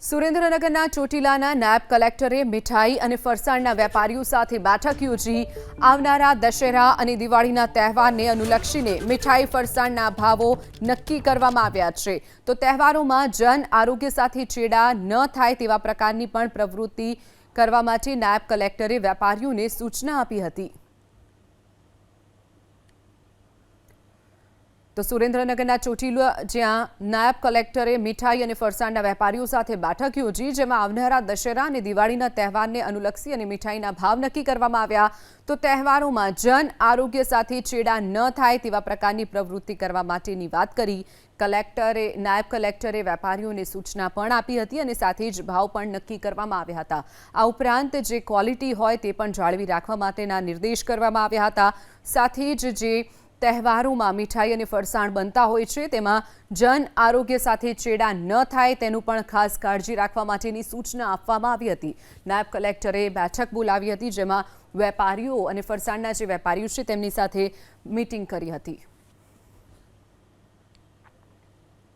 સુરેન્દ્રનગરના ચોટીલાના નાયબ કલેક્ટરે મીઠાઈ અને ફરસાણના વેપારીઓ સાથે બેઠક યોજી આવનારા દશેરા અને દિવાળીના તહેવારને અનુલક્ષીને મીઠાઈ, ફરસાણના ભાવો નક્કી કરવામાં આવ્યા છે. તો તહેવારોમાં જન આરોગ્ય સાથે ચેડા ન થાય તેવા પ્રકારની પણ પ્રવૃત્તિ કરવા માટે નાયબ કલેક્ટરે વેપારીઓને સૂચના આપી હતી. તો સુરેન્દ્રનગરના ચોટીલા જ્યાં નાયબ કલેક્ટરે મીઠાઈ અને ફરસાણના વેપારીઓ સાથે બેઠક યોજી, જેમાં આવનારા દશેરા અને દિવાળીના તહેવારને અનુલક્ષી અને મીઠાઈના ભાવ નક્કી કરવામાં આવ્યા. તો તહેવારોમાં જન આરોગ્ય સાથે ચેડા ન થાય તેવા પ્રકારની પ્રવૃત્તિ કરવા માટેની વાત કરી. કલેક્ટરે, નાયબ કલેક્ટરે વેપારીઓને સૂચના પણ આપી હતી અને સાથે જ ભાવ પણ નક્કી કરવામાં આવ્યા હતા. આ ઉપરાંત જે ક્વોલિટી હોય તે પણ જાળવી રાખવા માટેના નિર્દેશ કરવામાં આવ્યા હતા. સાથે જ જે તહેવારોમાં મીઠાઈ અને ફરસાણ બનતા હોય છે. તેમાં જન આરોગ્ય સાથે ચેડા ન થાય તેનું પણ ખાસ કાળજી રાખવા માટેની સૂચના આપવામાં આવી હતી. નાયબ કલેક્ટરે બેઠક બોલાવી હતી જેમાં વેપારીઓ અને ફરસાણના જે વેપારીઓ છે તેમની સાથે મીટિંગ કરી હતી.